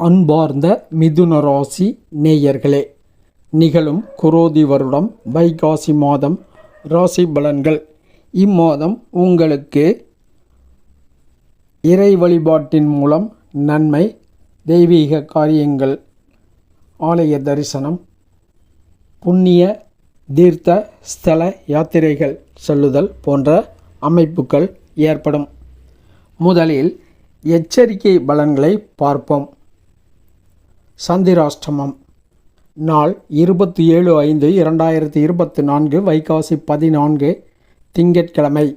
அன்பார்ந்த மிதுன ராசி நேயர்களே நிகழும் குரோதி வருடம் வைகாசி மாதம் ராசி பலன்கள். இம்மாதம் உங்களுக்கு இறை வழிபாட்டின் மூலம் நன்மை தெய்வீக காரியங்கள் ஆலய தரிசனம் புண்ணிய தீர்த்த ஸ்தல யாத்திரைகள் செல்லுதல் போன்ற அமைப்புகள் ஏற்படும். முதலில் எச்சரிக்கை பலன்களை பார்ப்போம். சந்திராஷ்டமம். நாள் இருபத்தி ஏழு ஐந்து இரண்டாயிரத்தி இருபத்தி நான்கு வைகாசி பதினான்கு திங்கட்கிழமை.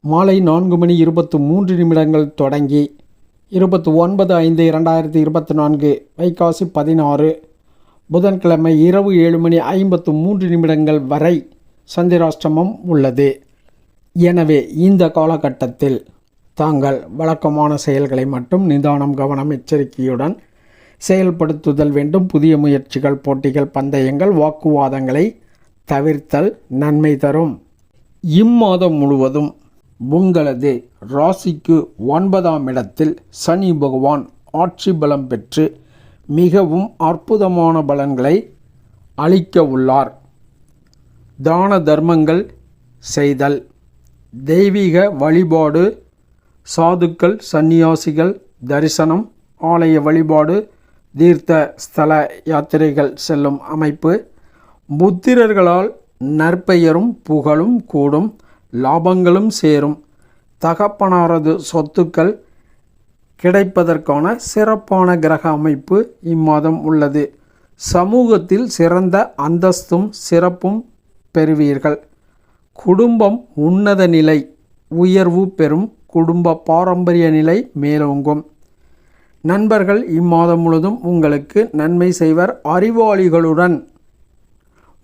மாலை நான்கு மணி இருபத்து மூன்று நிமிடங்கள் தொடங்கி இருபத்தி ஒன்பது ஐந்து இரண்டாயிரத்தி இருபத்தி நான்கு வைகாசி பதினாறு. புதன்கிழமை இரவு ஏழு மணி ஐம்பத்து மூன்று நிமிடங்கள் வரை சந்திராஷ்டமம் உள்ளது. எனவே இந்த காலகட்டத்தில் தாங்கள் வழக்கமான செயல்களை மட்டும் நிதானம் கவனம் எச்சரிக்கையுடன் செயல்படுத்துதல் வேண்டும். புதிய முயற்சிகள் போட்டிகள் பந்தயங்கள் வாக்குவாதங்களை தவிர்த்தல் நன்மை தரும். இம்மாதம் முழுவதும் உங்களது ராசிக்கு ஒன்பதாம் இடத்தில் சனி பகவான் ஆட்சி பலம் பெற்று மிகவும் அற்புதமான பலன்களை அளிக்க உள்ளார். தான தர்மங்கள் செய்தல் தெய்வீக வழிபாடு சாதுக்கள் சந்நியாசிகள் தரிசனம் ஆலய வழிபாடு தீர்த்த ஸ்தல யாத்திரைகள் செல்லும் அமைப்பு. புத்திரர்களால் நற்பெயரும் புகழும் கூடும் லாபங்களும் சேரும். தகப்பனாரது சொத்துக்கள் கிடைப்பதற்கான சிறப்பான கிரக அமைப்பு இம்மாதம் உள்ளது. சமூகத்தில் சிறந்த அந்தஸ்தும் சிறப்பும் பெறுவீர்கள். குடும்பம் உன்னத நிலை உயர்வு பெறும் குடும்ப பாரம்பரிய நிலை மேலோங்கும். நண்பர்கள் இம்மாதம் முழுதும் உங்களுக்கு நன்மை செய்வர். அறிவாளிகளுடன்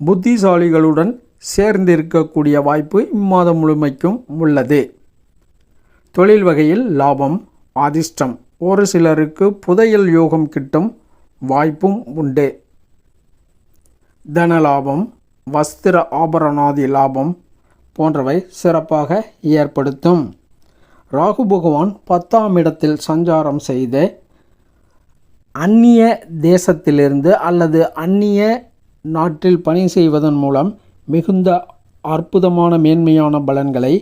புத்திசாலிகளுடன் சேர்ந்திருக்கக்கூடிய வாய்ப்பு இம்மாதம் முழுமைக்கும் உள்ளது. தொழில் வகையில் லாபம் அதிர்ஷ்டம். ஒரு சிலருக்கு புதையல் யோகம் கிட்டும் வாய்ப்பும் உண்டு. தனலாபம் வஸ்திர ஆபரணாதி லாபம் போன்றவை சிறப்பாக ஏற்படுத்தும். ராகு பகவான் பத்தாம் இடத்தில் சஞ்சாரம் செய்து அந்நிய தேசத்திலிருந்து அல்லது அந்நிய நாட்டில் பணி செய்வதன் மூலம் மிகுந்த அற்புதமான மேன்மையான பலன்களை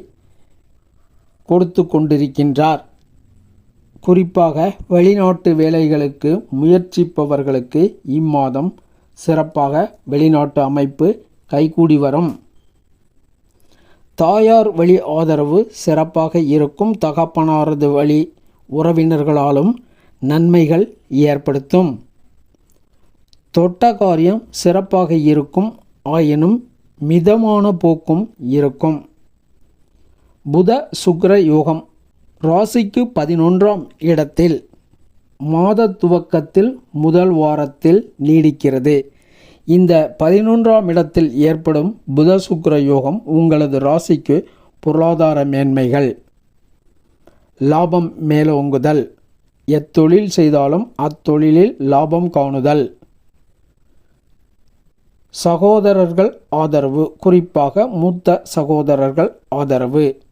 கொடுத்து கொண்டிருக்கின்றார். குறிப்பாக வெளிநாட்டு வேலைகளுக்கு முயற்சிப்பவர்களுக்கு இம்மாதம் சிறப்பாக வெளிநாட்டு அமைப்பு கைகூடி வரும். தாயார் வழி ஆதரவு சிறப்பாக இருக்கும் தகப்பனாரது வழி உறவினர்களாலும் நன்மைகள் ஏற்படுத்தும். தொட்ட காரியம் சிறப்பாக இருக்கும் ஆயினும் மிதமான போக்கும் இருக்கும். புத சுக்கிர யோகம் ராசிக்கு பதினொன்றாம் இடத்தில் மாத துவக்கத்தில் முதல் வாரத்தில் நீடிக்கிறது. இந்த பதினொன்றாம் இடத்தில் ஏற்படும் புத சுக்ர யோகம் உங்களது ராசிக்கு பொருளாதார மேன்மைகள் லாபம் மேலோங்குதல். எத்தொழில் செய்தாலும் அத்தொழிலில் லாபம் காணுதல். சகோதரர்கள் ஆதரவு குறிப்பாக மூத்த சகோதரர்கள் ஆதரவு.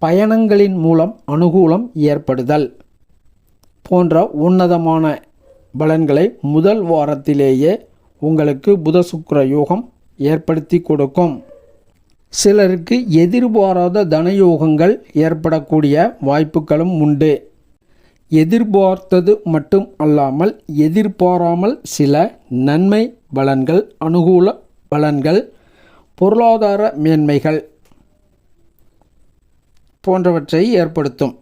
பயணங்களின் மூலம் அனுகூலம் ஏற்படுதல். போன்ற உன்னதமான பலன்களை முதல் வாரத்திலேயே உங்களுக்கு புத சுக்கிர யோகம் ஏற்படுத்தி கொடுக்கும். சிலருக்கு எதிர்பாராத தனயோகங்கள் ஏற்படக்கூடிய வாய்ப்புகளும் உண்டு. எதிர்பார்த்தது மட்டும் அல்லாமல் எதிர்பாராமல் சில நன்மை பலன்கள் அனுகூல பலன்கள் பொருளாதார மேன்மைகள் போன்றவற்றை ஏற்படுத்தும்.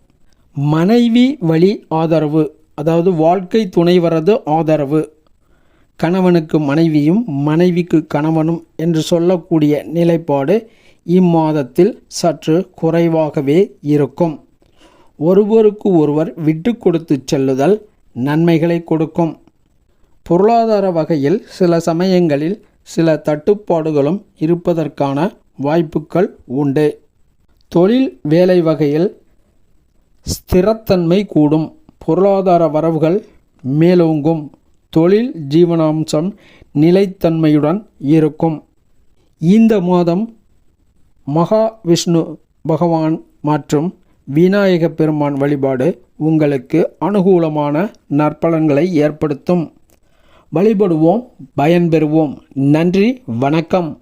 மனைவி வழி ஆதரவு அதாவது வாழ்க்கை துணைவரது ஆதரவு. கணவனுக்கு மனைவியும் மனைவிக்கு கணவனும் என்று சொல்லக்கூடிய நிலைப்பாடு இம்மாதத்தில் சற்று குறைவாகவே இருக்கும். ஒருவருக்கு ஒருவர் விட்டு கொடுத்து செல்லுதல் நன்மைகளை கொடுக்கும். பொருளாதார வகையில் சில சமயங்களில் சில தட்டுப்பாடுகளும் இருப்பதற்கான வாய்ப்புகள் உண்டு. தொழில் வேலை வகையில் ஸ்திரத்தன்மை கூடும். பொருளாதார வரவுகள் மேலோங்கும். தொழில் ஜீவனாம்சம் நிலைத்தன்மையுடன் இருக்கும். இந்த மாதம் மகா விஷ்ணு பகவான் மற்றும் விநாயக பெருமான் வழிபாடு உங்களுக்கு அனுகூலமான நற்பலன்களை ஏற்படுத்தும். வழிபடுவோம் பயன்பெறுவோம். நன்றி வணக்கம்.